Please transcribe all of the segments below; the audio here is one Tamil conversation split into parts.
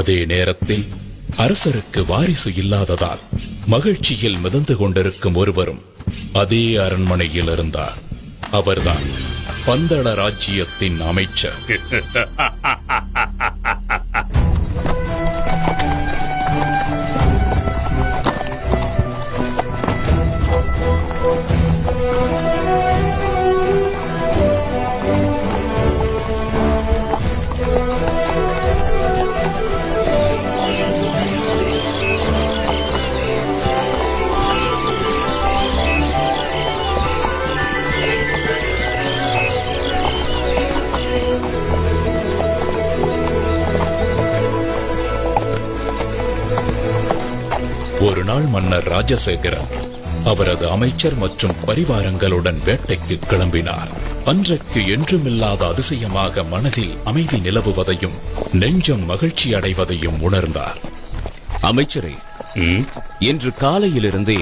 அதே நேரத்தில் அரசருக்கு வாரிசு இல்லாததால் மகிழ்ச்சியில் மிதந்து கொண்டிருக்கும் ஒருவரும் அதே அரண்மனையில் இருந்தார். அவர்தான் பந்தள ராஜ்ஜியத்தின் அமைச்சர். ஒரு நாள் மன்னர் ராஜசேகரன் அவரது அமைச்சர் மற்றும் பரிவாரங்களுடன் வேட்டைக்கு கிளம்பினார். அன்றைக்கு என்றுமில்லாத அதிசயமாக மனதில் அமைதி நிலவுவதையும் நெஞ்சம் மகிழ்ச்சி அடைவதையும் உணர்ந்தார். அமைச்சரே இன்று காலையிலிருந்தே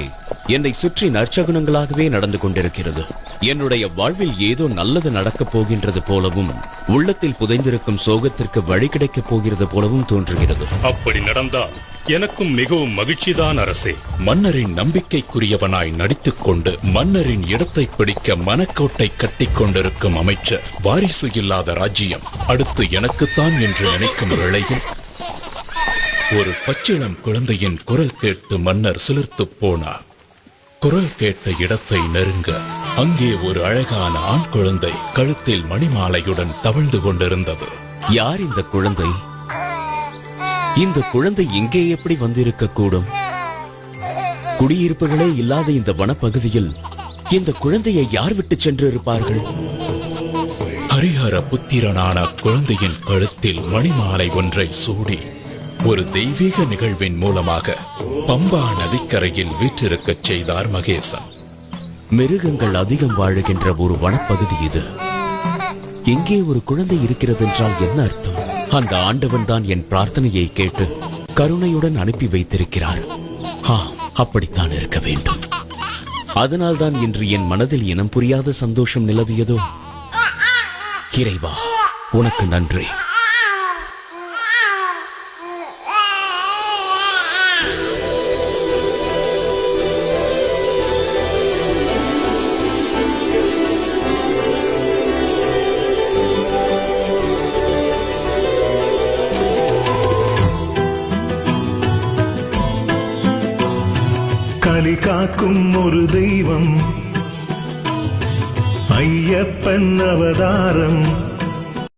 என்னை சுற்றி நற்சகுனங்களாகவே நடந்து கொண்டிருக்கிறது. என்னுடைய வாழ்வில் ஏதோ நல்லது நடக்கப் போகின்றது போலவும் உள்ளத்தில் புதைந்திருக்கும் சோகத்திற்கு வழி கிடைக்கப் போகிறது போலவும் தோன்றுகிறது. அப்படி நடந்தால் எனக்கும் மிகவும் மகிழ்ச்சிதான் அரசே. மன்னரின் நம்பிக்கைக்குரியவனாய் நடித்துக் கொண்டு மன்னரின் இடத்தை பிடிக்க மனக்கோட்டை கட்டிக் கொண்டிருக்கும் அமைச்சர் வாரிசு இல்லாத ராஜ்யம். அடுத்து எனக்குத்தான் என்று நினைக்கும் வேளையில் ஒரு பச்சிளம் குழந்தையின் குரல் கேட்டு மன்னர் சிலிர்த்துப் போனார். குரல் கேட்ட இடத்தை நெருங்க அங்கே ஒரு அழகான ஆண் குழந்தை கழுத்தில் மணிமாலையுடன் தவழ்ந்து கொண்டிருந்தது. யார் இந்த குழந்தை? இந்த குழந்தை இங்கே எப்படி வந்திருக்க கூடும்? குடியிருப்புகளே இல்லாத இந்த வனப்பகுதியில் இந்த குழந்தையை யார் விட்டு சென்று இருப்பார்கள் ஹரிஹர புத்திரனான குழந்தையின் கழுத்தில் மணிமாலை ஒன்றை சூடி ஒரு தெய்வீக நிகழ்வின் மூலமாக பம்பா நதிக்கரையில் வீற்றிருக்கச் செய்தார் மகேசன். மிருகங்கள் அதிகம் வாழுகின்ற ஒரு வனப்பகுதி இது. எங்கே ஒரு குழந்தை இருக்கிறது என்றால் என்ன அர்த்தம்? அந்த ஆண்டவன் தான் என் பிரார்த்தனையை கேட்டு கருணையுடன் அனுப்பி வைத்திருக்கிறார். ஆ அப்படித்தான் இருக்க வேண்டும். அதனால்தான் இன்று என் மனதில் இனம் புரியாத சந்தோஷம் நிலவியதோ? இறைவா உனக்கு நன்றி. അലി കാക്കും ഒരു ദൈവം. അയ്യപ്പൻ അവതാരം.